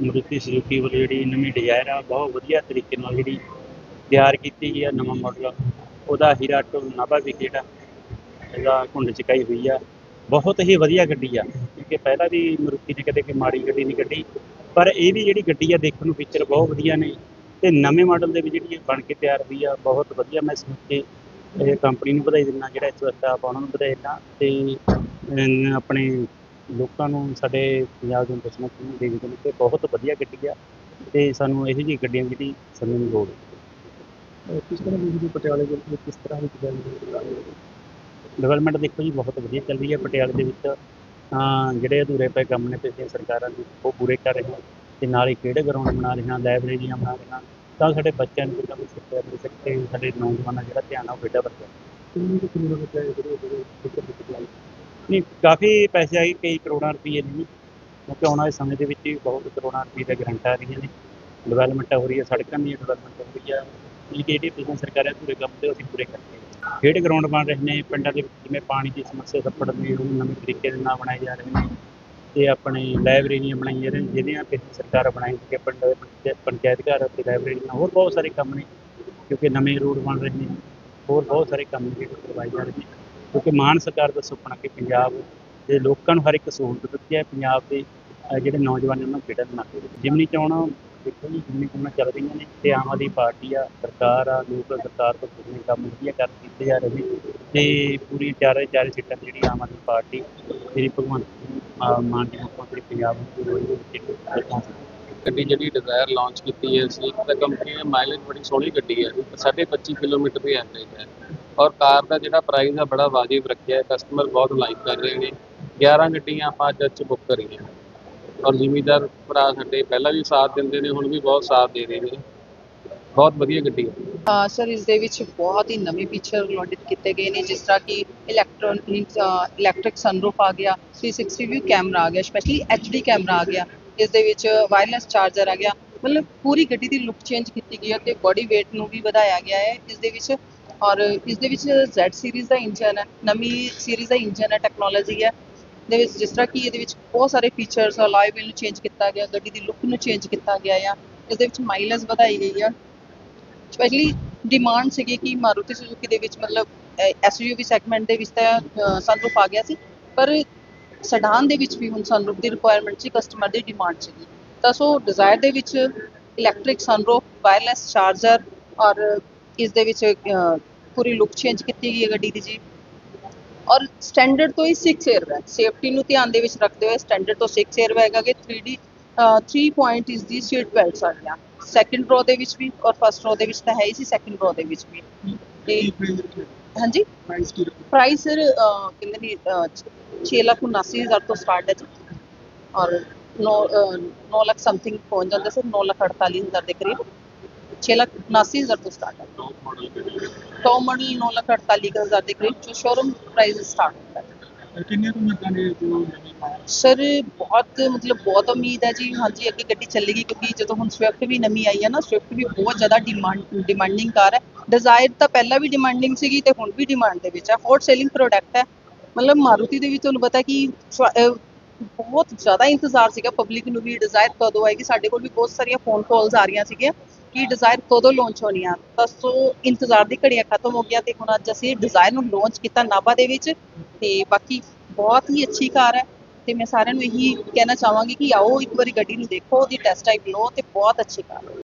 Maruti Suzuki ਵੱਲੋਂ ਜਿਹੜੀ ਨਵੀਂ ਡਿਜ਼ਾਇਰ ਆ, ਬਹੁਤ ਵਧੀਆ ਤਰੀਕੇ ਨਾਲ ਜਿਹੜੀ ਤਿਆਰ ਕੀਤੀ ਗਈ ਆ ਨਵਾਂ ਮਾਡਲ ਉਹਦਾ ਹੀਰਾ ਟੋ ਨਾਭਾ ਵਿਖੇ ਜਿਹੜਾ ਇਹਦਾ ਘੁੰਡ ਚੁਕਾਈ ਹੋਈ ਆ। ਬਹੁਤ ਹੀ ਵਧੀਆ ਗੱਡੀ ਆ, ਕਿਉਂਕਿ ਪਹਿਲਾਂ ਵੀ ਮਰੂਤੀ ਨੇ ਕਦੇ ਕੋਈ ਮਾੜੀ ਗੱਡੀ ਨਹੀਂ ਕੱਢੀ, ਪਰ ਇਹ ਵੀ ਜਿਹੜੀ ਗੱਡੀ ਆ ਦੇਖਣ ਨੂੰ ਫੀਚਰ ਬਹੁਤ ਵਧੀਆ ਨੇ। ਤੇ ਨਵੇਂ ਮਾਡਲ ਦੇ ਵਿੱਚ ਜਿਹੜੀ ਬਣ ਕੇ ਤਿਆਰ ਹੋਈ ਆ, ਬਹੁਤ ਵਧੀਆ ਮੈਂ ਸੋਚ ਕੇ ਇਹ ਕੰਪਨੀ ਨੂੰ ਵਧਾਈ ਦਿੰਦਾ, ਜਿਹੜਾ ਇਸ ਵਾਸਤੇ ਆਪਾਂ ਉਹਨਾਂ ਨੂੰ ਵਧਾਈ ਦਿੰਦਾ। ਤੇ ਆਪਣੇ ਲੋਕਾਂ ਨੂੰ ਸਾਡੇ ਪੰਜਾਬ ਦੇ ਦੱਸਣਾ ਚਾਹੁੰਦੇ ਦੇਵੀ ਦੇ ਕਿ ਬਹੁਤ ਵਧੀਆ ਗੱਡੀ ਆ ਤੇ ਸਾਨੂੰ ਇਹੋ ਜਿਹੀ ਗੱਡੀਆਂ ਦੀ ਜਿਹੜੀ ਸਮੇਂ ਦੀ ਲੋੜ ਕਿਸ ਤਰ੍ਹਾਂ ਦੀ ਪਟਿਆਲੇ ਦੇ ਵਿੱਚ ਕਿਸ ਤਰ੍ਹਾਂ ਦੀ ਡਿਵੈਲਪਮੈਂਟ ਦੇਖੋ ਜੀ ਬਹੁਤ ਵਧੀਆ ਚੱਲ ਰਹੀ ਹੈ ਪਟਿਆਲੇ ਦੇ ਵਿੱਚ। ਤਾਂ ਜਿਹੜੇ ਅਧੂਰੇ ਪਏ ਕੰਮ ਨੇ ਪਿਛਲੀਆਂ ਸਰਕਾਰਾਂ ਦੇ ਉਹ ਪੂਰੇ ਕਰ ਰਹੇ ਹਨ ਤੇ ਨਾਲ ਹੀ ਖੇਡ ਗਰਾਊਂਡ ਬਣਾ ਰਹੇ ਹਨ ਲਾਇਬ੍ਰੇਰੀਆਂ ਬਣਾ ਰਹੇ ਹਨ ਤਾਂ ਸਾਡੇ ਬੱਚਿਆਂ ਨੂੰ ਜਿਹੜਾ ਕੁਝ ਸਿੱਖਿਆ ਮਿਲ ਸਕੇ ਸਾਡੇ ਨੌਜਵਾਨਾਂ ਦਾ ਜਿਹੜਾ ਧਿਆਨ ਆ ਉਹ ਬੇਟਾ ਵਰਗਾ ਕਿੰਨੀ ਨਹੀਂ ਕਾਫੀ ਪੈਸੇ ਆਏ, ਕਈ ਕਰੋੜਾਂ ਰੁਪਏ ਨੇ ਜੀ। ਕਿਉਂਕਿ ਆਉਣ ਵਾਲੇ ਸਮੇਂ ਦੇ ਵਿੱਚ ਵੀ ਬਹੁਤ ਕਰੋੜਾਂ ਰੁਪਏ ਦਾ ਗਰੰਟ ਆ ਰਹੀਆਂ ਨੇ। ਡਿਵੈਲਪਮੈਂਟ ਹੋ ਰਹੀ ਹੈ, ਸੜਕਾਂ ਦੀ ਡਿਵੈਲਪਮੈਂਟ ਹੋ ਰਹੀ ਹੈ ਇਹ ਜਿਹੜੀ ਪਿਛਲੀ ਸਰਕਾਰਾਂ ਪੂਰੇ ਕੰਮ ਤੇ ਅਸੀਂ ਪੂਰੇ ਕਰਦੇ ਹਾਂ। ਖੇਡ ਗਰਾਊਂਡ ਬਣ ਰਹੇ ਨੇ ਪਿੰਡਾਂ ਦੇ ਵਿੱਚ, ਜਿਵੇਂ ਪਾਣੀ ਦੀ ਸਮੱਸਿਆ ਸੱਪੜ ਦੀ ਉਹ ਨਵੇਂ ਤਰੀਕੇ ਦੇ ਨਾਲ ਬਣਾਏ ਜਾ ਰਹੇ ਨੇ। ਤੇ ਆਪਣੇ ਲਾਇਬ੍ਰੇਰੀਆਂ ਬਣਾਈਆਂ ਨੇ, ਜਿਹੜੀਆਂ ਪਿਛਲੀ ਸਰਕਾਰ ਬਣਾਈ ਸੀ ਪਿੰਡ ਦੇ ਪੰਚਾਇਤ- ਪੰਚਾਇਤ ਘਰ ਅਤੇ ਲਾਇਬ੍ਰੇਰੀਆਂ, ਹੋਰ ਬਹੁਤ ਸਾਰੇ ਕੰਮ ਨੇ। ਕਿਉਂਕਿ ਨਵੇਂ ਰੋਡ ਬਣ ਰਹੇ ਨੇ, ਹੋਰ ਬਹੁਤ ਸਾਰੇ ਕੰਮ ਜਿਹੜੇ ਕਰਵਾਏ ਜਾ ਰਹੇ ਨੇ। ਕਿਉਂਕਿ ਮਾਨ ਸਰਕਾਰ ਦਾ ਸੁਪਨਾ ਕਿ ਪੰਜਾਬ ਦੇ ਲੋਕਾਂ ਨੂੰ ਹਰ ਇੱਕ ਸਹੂਲਤ ਦਿੱਤੀ ਹੈ, ਪੰਜਾਬ ਦੇ ਜਿਹੜੇ ਨੌਜਵਾਨ ਨੇ ਉਹਨਾਂ ਨੂੰ ਖੇਡਣ ਨਾ ਜਿਮਨੀ ਚੋਣਾਂ ਦੇਖੋ ਜੀ ਜਿਮਨੀ ਚੋਣਾਂ ਚੱਲ ਰਹੀਆਂ ਨੇ ਤੇ ਆਮ ਆਦਮੀ ਪਾਰਟੀ ਆ, ਸਰਕਾਰ ਆ, ਲੋਕ ਸਰਕਾਰ ਤੋਂ ਜਿੰਨੇ ਕੰਮ ਵਧੀਆ ਕਰ ਕੀਤੇ ਜਾ ਰਹੇ ਨੇ ਤੇ ਪੂਰੀ ਚਾਰੇ ਚਾਰੇ ਸੀਟਾਂ ਜਿਹੜੀ ਆਮ ਆਦਮੀ ਪਾਰਟੀ ਜਿਹੜੀ ਭਗਵੰਤ ਮਾਨ ਜੀ ਮੁੱਖ ਮੰਤਰੀ ਪੰਜਾਬ ਦੀ ਰੋਈ ਦੇ ਗੱਡੀ ਜਿਹੜੀ ਡਿਜ਼ਾਇਰ ਲਾਂਚ ਕੀਤੀ ਹੈ ਅਸੀਂ ਤਾਂ ਕੰਪਨੀ ਨੇ ਮਾਈਲੇਜ ਬੜੀ ਸੋਹਣੀ ਗੱਡੀ ਹੈ 25 ਕਿਲੋਮੀਟਰ ਦੀ ਐਵਰੇਜ ਹੈ ਔਰ ਕਾਰ ਦਾ ਜਿਹੜਾ ਪ੍ਰਾਈਸ ਹੈ ਬੜਾ ਵਾਜਿਬ ਰੱਖਿਆ ਹੈ। ਕਸਟਮਰ ਬਹੁਤ ਲਾਈਕ ਕਰ ਰਹੇ ਨੇ। 11 ਗੱਡੀਆਂ ਆਪਾਂ ਅੱਜ ਅੱਜ ਬੁੱਕ ਕਰੀਆਂ। ਔਰ ਜ਼ਿਮੀਦਾਰ ਭਰਾ ਸਾਡੇ ਪਹਿਲਾਂ ਵੀ ਸਾਥ ਦਿੰਦੇ ਨੇ ਹੁਣ ਵੀ ਬਹੁਤ ਸਾਥ ਦੇ ਰਹੇ ਨੇ। ਬਹੁਤ ਵਧੀਆ ਗੱਡੀ ਹੈ ਅ, ਸਰ ਇਸ ਦੇ ਵਿੱਚ ਬਹੁਤ ਹੀ ਨਵੇਂ ਫੀਚਰ ਲੋਡਡ ਕੀਤੇ ਗਏ ਨੇ। ਜਿਸ ਤਰ੍ਹਾਂ ਕਿ ਇਲੈਕਟ੍ਰੋਨਿਕ ਇਲੈਕਟ੍ਰਿਕ ਸਨਰੂਫ ਆ ਗਿਆ 360 ਵਿਊ ਕੈਮਰਾ ਆ ਗਿਆ ਸਪੈਸ਼ਲੀ HD ਕੈਮਰਾ ਆ ਗਿਆ। ਇਸ ਦੇ ਵਿੱਚ ਵਾਇਰਲੈਸ ਚਾਰਜਰ ਆ ਗਿਆ। ਮਤਲਬ ਪੂਰੀ ਗੱਡੀ ਦੀ ਲੁੱਕ ਚੇਂਜ ਕੀਤੀ ਗਈ ਹੈ ਤੇ ਬੋਡੀ weight ਨੂੰ ਵੀ ਵਧਾਇਆ ਗਿਆ ਹੈ। ਇਸ ਦੇ ਵਿੱਚ ਔਰ ਇਸ ਦੇ ਵਿੱਚ Z ਸੀਰੀਜ਼ ਦਾ ਇੰਜਨ ਹੈ, ਨਵੀਂ ਸੀਰੀਜ਼ ਦਾ ਇੰਜਨ ਹੈ ਟੈਕਨੋਲੋਜੀ ਹੈ। ਦੇ ਵਿੱਚ ਜਿਸ ਤਰ੍ਹਾਂ ਕਿ ਇਹਦੇ ਵਿੱਚ ਬਹੁਤ ਸਾਰੇ ਫੀਚਰਸ ਅਲਾਈ ਵੀਲ ਨੂੰ ਚੇਂਜ ਕੀਤਾ ਗਿਆ, ਗੱਡੀ ਦੀ ਲੁੱਕ ਨੂੰ ਚੇਂਜ ਕੀਤਾ ਗਿਆ ਆ। ਇਸ ਦੇ ਵਿੱਚ ਮਾਈਲੇਜ ਵਧਾਈ ਗਈ ਆ। ਸਪੈਸ਼ਲੀ ਡਿਮਾਂਡ ਸੀਗੀ ਕਿ ਮਾਰੂਤੀ ਸੁਜ਼ੂਕੀ ਦੇ ਵਿੱਚ ਮਤਲਬ ਐਸਯੂਵੀ ਸੈਗਮੈਂਟ ਦੇ ਵਿੱਚ ਤਾਂ ਸਨਰੂਫ ਆ ਗਿਆ ਸੀ। ਪਰ ਸੈਡਾਨ ਦੇ ਵਿੱਚ ਵੀ ਹੁਣ ਸਨਰੂਫ ਦੀ ਰਿਕੁਆਇਰਮੈਂਟ ਸੀ ਕਸਟਮਰ ਦੀ ਡਿਮਾਂਡ ਸੀਗੀ। ਤਾਂ ਸੋ ਡਿਜ਼ਾਇਰ ਦੇ ਵਿੱਚ ਇਲੈਕਟ੍ਰਿਕ ਸਨਰੂਫ ਵਾਇਰਲੈਸ ਚਾਰਜਰ ਔਰ ਇਸ ਦੇ ਵਿੱਚ ਪੂਰੀ ਲੁੱਕ ਚੇਂਜ ਕੀਤੀ ਗਈ ਹੈ ਗੱਡੀ ਦੀ ਜੀ। ਔਰ ਸਟੈਂਡਰਡ ਤੋਂ ਹੀ 6 에ਅਰ ਬੈਗ ਸੇਫਟੀ ਨੂੰ ਧਿਆਨ ਦੇ ਵਿੱਚ ਰੱਖਦੇ ਹੋਏ ਸਟੈਂਡਰਡ ਤੋਂ 6 에ਅਰ ਬੈਗ ਹੈਗੇ 3D 3 ਪੁਆਇੰਟ ਇਸ ਦੀ ਸੀਟ ਬੈਲਟਸ ਆ ਗਿਆ ਸੈਕੰਡ ਰੋ ਦੇ ਵਿੱਚ ਵੀ ਔਰ ਫਸਟ ਰੋ ਦੇ ਵਿੱਚ ਤਾਂ ਹੈ ਹੀ ਸੀ ਸੈਕੰਡ ਰੋ ਦੇ ਵਿੱਚ ਵੀ। ਤੇ ਹਾਂਜੀ? ਪ੍ਰਾਈਸ ਕੀ ਪ੍ਰਾਈਸ ਸਰ ਕਹਿੰਦੇ ਨੇ 6 ਲੱਖ 79 ਹਜ਼ਾਰ ਤੋਂ ਸਟਾਰਟ ਹੈ ਜੀ। ਔਰ 9 9 ਲੱਖ ਸਮਥਿੰਗ ਪਹੁੰਚ ਜਾਂਦਾ ਸਰ 9 ਲੱਖ 48 ਹਜ਼ਾਰ ਦੇ ਕਰੀਬ। 6 ਲੱਖ 79 ਹਜ਼ਾਰ ਤੋਂ ਸਟਾਰਟ ਹੈ top model top model 9 lakh 48 ਹਜ਼ਾਰ ਦੇ ਕਰੀਬ ਜੋ ਸ਼ੋਰੂਮ ਪ੍ਰਾਈਸ ਸਟਾਰਟ ਹੁੰਦਾ ਹੈ ਕਿੰਨੇ ਕੁ ਮਿਲਦਾ ਨੇ ਜੋ ਨਵੀਂ ਸਰ ਬਹੁਤ ਮਤਲਬ ਬਹੁਤ ਉਮੀਦ ਹੈ ਜੀ ਹਾਂਜੀ ਅੱਗੇ ਗੱਡੀ ਚੱਲੇਗੀ ਕਿਉਂਕਿ ਜਦੋਂ ਹੁਣ ਸਵਿਫਟ ਵੀ ਨਵੀਂ ਆਈ ਹੈ ਨਾ ਸਵਿਫਟ ਵੀ ਬਹੁਤ ਜ਼ਿਆਦਾ ਡਿਮਾਂਡ ਡਿਮਾਂਡਿੰਗ ਕਾਰ ਹੈ। ਡਿਜ਼ਾਇਰ ਤਾਂ ਪਹਿਲਾਂ ਵੀ ਡਿਮਾਂਡਿੰਗ ਸੀਗੀ ਤੇ ਹੁਣ ਵੀ ਡਿਮਾਂਡ ਦੇ ਵਿੱਚ ਹੈ। ਹੌਟ ਸੇਲਿੰਗ ਪ੍ਰੋਡਕਟ ਹੈ। ਮਤਲਬ ਮਾਰੂਤੀ ਦੇ ਵਿੱਚ ਤੁਹਾਨੂੰ ਪਤਾ ਕਿ ਬਹੁਤ ਜ਼ਿਆਦਾ ਇੰਤਜ਼ਾਰ ਸੀਗਾ। ਪਬਲਿਕ ਨੂੰ ਵੀ ਡਿਜ਼ਾਇਰ ਕਦੋਂ ਆਏਗੀ? ਸਾਡੇ ਕੋਲ ਵੀ ਬਹੁਤ ਸਾਰੀਆਂ ਫੋਨ ਕਾਲਸ ਆ ਰਹੀਆਂ ਸੀਗੀਆਂ। ਕਿ ਡਿਜ਼ਾਇਰ ਕਦੋਂ ਲਾਂਚ ਹੋਣੀ ਆ? ਤਾਂ ਸੋ ਇੰਤਜ਼ਾਰ ਦੀ ਘੜੀਆਂ ਖਤਮ ਹੋ ਗਿਆ ਤੇ ਹੁਣ ਅੱਜ ਅਸੀਂ ਡਿਜ਼ਾਇਰ ਨੂੰ ਲਾਂਚ ਕੀਤਾ ਨਾਭਾ ਦੇ ਵਿੱਚ ਤੇ ਬਾਕੀ ਬਹੁਤ ਹੀ ਅੱਛੀ ਕਾਰ ਹੈ ਤੇ ਮੈਂ ਸਾਰਿਆਂ ਨੂੰ ਇਹੀ ਕਹਿਣਾ ਚਾਹਾਂਗੀ ਕਿ ਆਓ ਇੱਕ ਵਾਰੀ ਗੱਡੀ ਨੂੰ ਦੇਖੋ, ਉਹਦੀ ਟੈਸਟ ਡਰਾਈਵ ਲਓ ਤੇ ਬਹੁਤ ਅੱਛੀ ਕਾਰ ਹੈ।